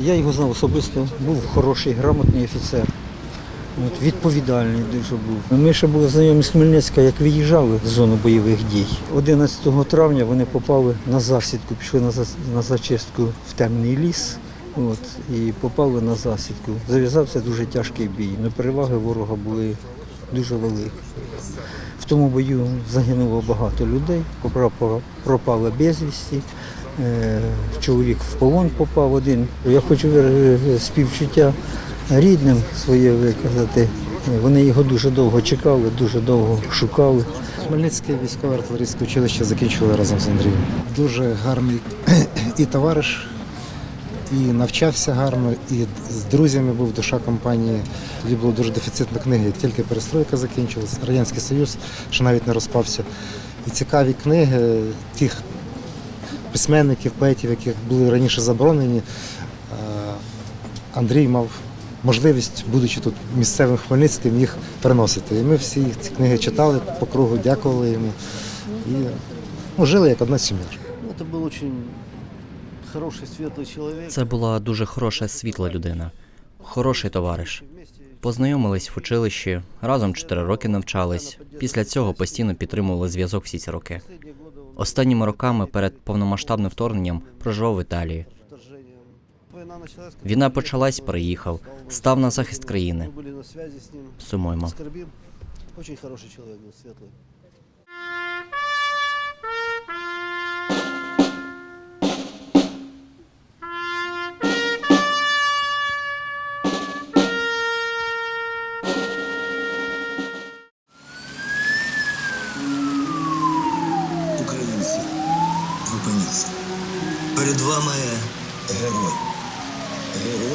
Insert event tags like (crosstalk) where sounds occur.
Я його знав особисто, був хороший, грамотний офіцер. От, відповідальний дуже був. Ми ще були знайомі з Хмельницька, як виїжджали в зону бойових дій. 11 травня вони попали на засідку, пішли на, на зачистку в темний ліс. От, і попали на засідку. Зав'язався дуже тяжкий бій. але переваги ворога були дуже великі. В тому бою загинуло багато людей, пропало- безвісті. Е, Чоловік в полон попав один. Я хочу співчуття рідним своє виказати. Вони його дуже довго чекали, дуже довго шукали. Хмельницьке військове артилерійське училище закінчили разом з Андрієм. Дуже гарний (clears throat) і товариш, і навчався гарно, і з друзями був душа компанії. Тоді було дуже дефіцитна книги. Тільки перестройка закінчилась, Радянський Союз ще навіть не розпався. І цікаві книги тих письменників, поетів, які були раніше заборонені. е, Андрій мав можливість, будучи тут місцевим хмельницьким, їх переносити. І ми всі їх ці книги читали по кругу, дякували йому. І ну, жили як одна сім'я. Ну, Это был очень хороший, светлый человек. Це була дуже хороша світла людина, хороший товариш. Познайомились в училищі, разом 4 роки навчались. Після цього постійно підтримували зв'язок всі ці роки. Останніми роками перед повномасштабним вторгненням проживав в Італії. Война началась, Війна почалась, переїхав, став на захист країни. Мы были на связи с ним. Сумуємо. Скорбим. Очень хороший человек был, Перед вами герой. Герой.